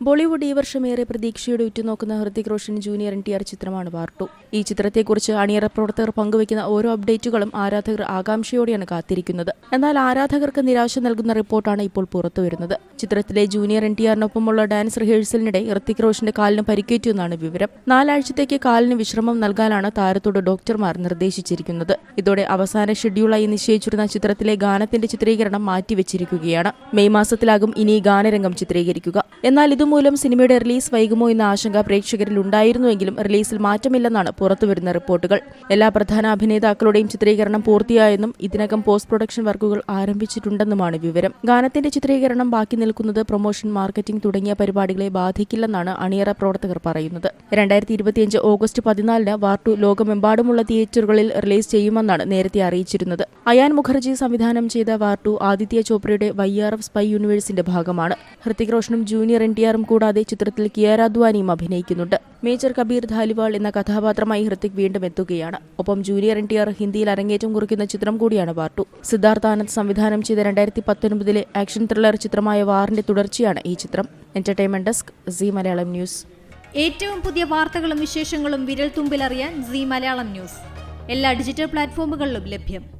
ബോളിവുഡ് ഈ വർഷം ഏറെ പ്രതീക്ഷയോടെ ഉറ്റുനോക്കുന്ന Hrithik Roshan junior N T R ചിത്രമാണ് പാർട്ടു ഈ ചിത്രത്തെക്കുറിച്ച് അണിയറ പ്രവർത്തകർ പങ്കുവയ്ക്കുന്ന ഓരോ അപ്ഡേറ്റുകളും ആരാധകർ ആകാംക്ഷയോടെയാണ് കാത്തിരിക്കുന്നത്. എന്നാൽ ആരാധകർക്ക് നിരാശ നൽകുന്ന റിപ്പോർട്ടാണ് ഇപ്പോൾ പുറത്തുവരുന്നത്. ചിത്രത്തിലെ ജൂനിയർ എൻ ടി ആറിനൊപ്പമുള്ള ഡാൻസ് റിഹേഴ്സലിനിടെ ഹൃതിക് റോഷന്റെ കാലിന് പരിക്കേറ്റുവെന്നാണ് വിവരം. നാലാഴ്ചത്തേക്ക് കാലിന് വിശ്രമം നൽകാനാണ് താരത്തോട് ഡോക്ടർമാർ നിർദ്ദേശിച്ചിരിക്കുന്നത്. ഇതോടെ അവസാന ഷെഡ്യൂളായി നിശ്ചയിച്ചിരുന്ന ചിത്രത്തിലെ ഗാനത്തിന്റെ ചിത്രീകരണം മാറ്റിവെച്ചിരിക്കുകയാണ്. മെയ് മാസത്തിലാകും ഇനി ഗാനരംഗം ചിത്രീകരിക്കുക. എന്നാൽ ഇതുമൂലം സിനിമയുടെ റിലീസ് വൈകുമോ എന്ന ആശങ്ക പ്രേക്ഷകരിൽ ഉണ്ടായിരുന്നുവെങ്കിലും റിലീസിൽ മാറ്റമില്ലെന്നാണ് പുറത്തുവരുന്ന റിപ്പോർട്ടുകൾ. എല്ലാ പ്രധാന അഭിനേതാക്കളുടെയും ചിത്രീകരണം പൂർത്തിയായെന്നും ഇതിനകം പോസ്റ്റ് പ്രൊഡക്ഷൻ വർക്കുകൾ ആരംഭിച്ചിട്ടുണ്ടെന്നുമാണ് വിവരം. ഗാനത്തിന്റെ ചിത്രീകരണം ബാക്കി നിൽക്കുന്നത് പ്രൊമോഷൻ മാർക്കറ്റിംഗ് തുടങ്ങിയ പരിപാടികളെ ബാധിക്കില്ലെന്നാണ് അണിയറ പ്രവർത്തകർ പറയുന്നത്. രണ്ടായിരത്തി ഇരുപത്തിയഞ്ച് ഓഗസ്റ്റ് പതിനാലിന് വാർട്ടു ലോകമെമ്പാടുമുള്ള തിയേറ്ററുകളിൽ റിലീസ് ചെയ്യുമെന്നാണ് നേരത്തെ അറിയിച്ചിരുന്നത്. അയാൻ മുഖർജി സംവിധാനം ചെയ്ത വാർട്ടു ആദിത്യ ചോപ്രയുടെ വൈ ആർ എഫ് സ്പൈ യൂണിവേഴ്സിന്റെ ഭാഗമാണ്. ഹൃതിക് റോഷനും ജൂനിയർ എൻ ടി ആറും കൂടാതെ ചിത്രത്തിൽ കിയാര അദ്വാനിയും അഭിനയിക്കുന്നുണ്ട്. മേജർ കബീർ ധാലിവാൾ എന്ന കഥാപാത്രമായി ഹൃത്തിക് വീണ്ടും എത്തുകയാണ്. ഒപ്പം ജൂനിയർ എൻ ടി ആർ ഹിന്ദിയിൽ അരങ്ങേറ്റം കുറിക്കുന്ന ചിത്രം കൂടിയാണ് പാർട്ടു സിദ്ധാർത്ഥ ആനന്ദ് സംവിധാനം ചെയ്ത രണ്ടായിരത്തി പത്തൊൻപതിലെ ആക്ഷൻ ത്രില്ലർ ചിത്രമായ വാറിന്റെ തുടർച്ചയാണ് ഈ ചിത്രം. Entertainment desk Zee Malayalam news. ഏറ്റവും പുതിയ വാർത്തകളും വിശേഷങ്ങളും വിരൽ തുമ്പിലറിയാൻ സി മലയാളം ന്യൂസ്. എല്ലാ ഡിജിറ്റൽ പ്ലാറ്റ്ഫോമുകളിലും ലഭ്യം.